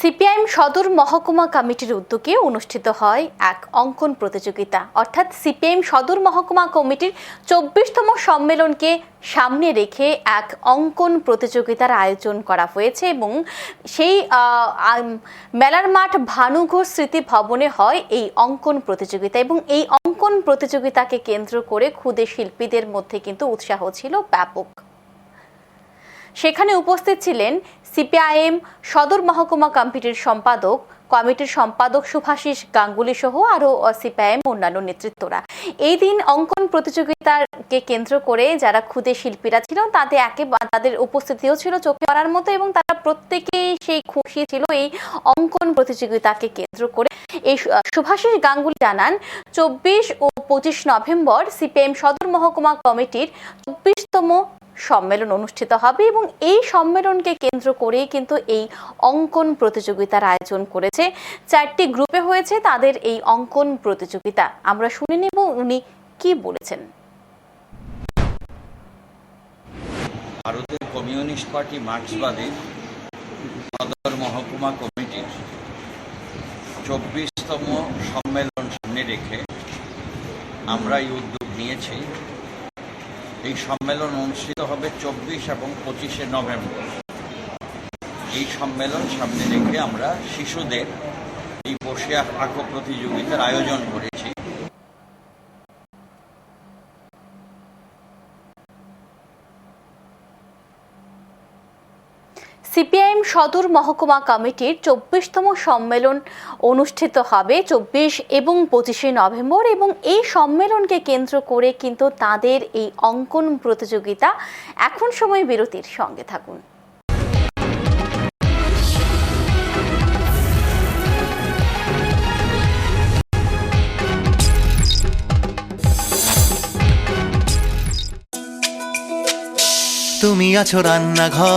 CPIM সদর মহকুমা কমিটির উদ্যোগে অনুষ্ঠিত হয় এক অঙ্কন প্রতিযোগিতা। অর্থাৎ সিপিআইএম সদর মহকুমা কমিটির চব্বিশতম সম্মেলনকে সামনে রেখে এক অঙ্কন প্রতিযোগিতার আয়োজন করা হয়েছে এবং সেই মেলার মাঠ ভানুঘোষ স্মৃতি ভবনে হয় এই অঙ্কন প্রতিযোগিতা এবং এই অঙ্কন প্রতিযোগিতাকে কেন্দ্র করে ক্ষুদে শিল্পীদের মধ্যে কিন্তু উৎসাহ ছিল ব্যাপক। সেখানে উপস্থিত ছিলেন সিপিআইএম সদর মহকুমা কমিটির সম্পাদক কমিটির সম্পাদক সুভাষিস গাঙ্গুলি সহ আরও সিপিআইএম অন্যান্য নেতৃত্বরা। এই দিন অঙ্কন প্রতিযোগিতাকে কেন্দ্র করে যারা ক্ষুদে শিল্পীরা ছিল তাদের একে তাদের উপস্থিতিও ছিল চোখে পড়ার মতো এবং তারা প্রত্যেকেই সেই খুশি ছিল এই অঙ্কন প্রতিযোগিতাকে কেন্দ্র করে। এই সুভাষিস গাঙ্গুলি জানান, চব্বিশ ও পঁচিশ নভেম্বর সিপিএম সদর মহকুমা কমিটির চব্বিশতম সম্মেলন অনুষ্ঠিত হবে এবং এই সম্মেলনকে কেন্দ্র করেই কিন্তু এই অঙ্কন প্রতিযোগিতার আয়োজন করেছে। চারটি গ্রুপে হয়েছে, তাদের এই অঙ্কন প্রতিযোগিতা। আমরা শুনে নেব উনি কি বলেছেন। ভারতের কমিউনিস্ট পার্টি মার্ক্সবাদী সদর মহকুমা কমিটির চব্বিশতম সম্মেলন সামনে রেখে আমরা এই উদ্যোগ নিয়েছি। এই সম্মেলন অনুষ্ঠিত হবে চব্বিশ এবং পঁচিশে নভেম্বর। এই সম্মেলন সামনে রেখে আমরা শিশুদের এই বসে আঁকো প্রতিযোগিতার আয়োজন করেছি। সিপিআইএম সদর মহকুমা কমিটির চব্বিশতম সম্মেলন অনুষ্ঠিত হবে চব্বিশ এবং পঁচিশে নভেম্বর এবং এই সম্মেলনকে কেন্দ্র করে কিন্তু তাদের এই অঙ্কন প্রতিযোগিতা এখন সময় বিরতির সঙ্গে থাকুন। তুমি আছো রান্নাঘর।